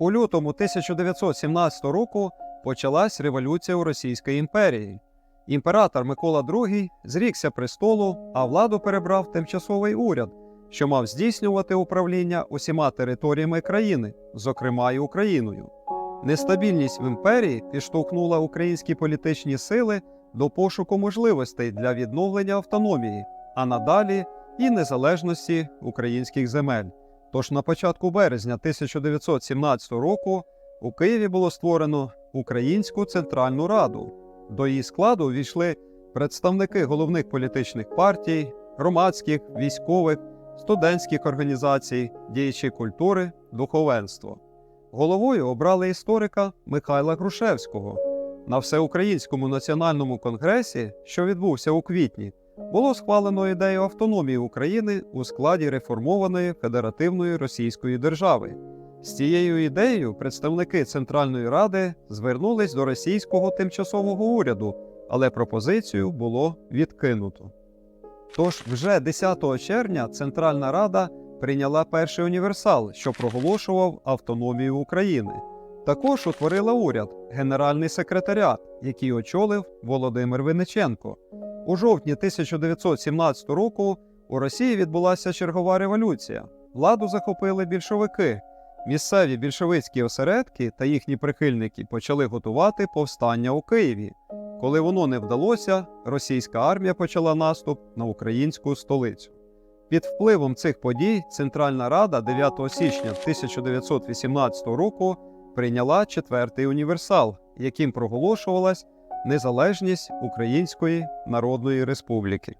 У лютому 1917 року почалась революція у Російській імперії. Імператор Микола II зрікся престолу, а владу перебрав тимчасовий уряд, що мав здійснювати управління усіма територіями країни, зокрема й Україною. Нестабільність в імперії підштовхнула українські політичні сили до пошуку можливостей для відновлення автономії, а надалі і незалежності українських земель. Тож на початку березня 1917 року у Києві було створено Українську Центральну Раду. До її складу війшли представники головних політичних партій, громадських, військових, студентських організацій, діячі культури, духовенство. Головою обрали історика Михайла Грушевського. На всеукраїнському національному конгресі, що відбувся у квітні, було схвалено ідею автономії України у складі реформованої федеративної Російської держави. З цією ідеєю представники Центральної Ради звернулись до російського тимчасового уряду, але пропозицію було відкинуто. Тож вже 10 червня Центральна Рада прийняла перший універсал, що проголошував автономію України. Також утворила уряд, генеральний секретаріат, який очолив Володимир Винниченко. У жовтні 1917 року у Росії відбулася чергова революція. Владу захопили більшовики. Місцеві більшовицькі осередки та їхні прихильники почали готувати повстання у Києві. Коли воно не вдалося, російська армія почала наступ на українську столицю. Під впливом цих подій Центральна Рада 9 січня 1918 року прийняла четвертий універсал, яким проголошувалась незалежність Української Народної Республіки.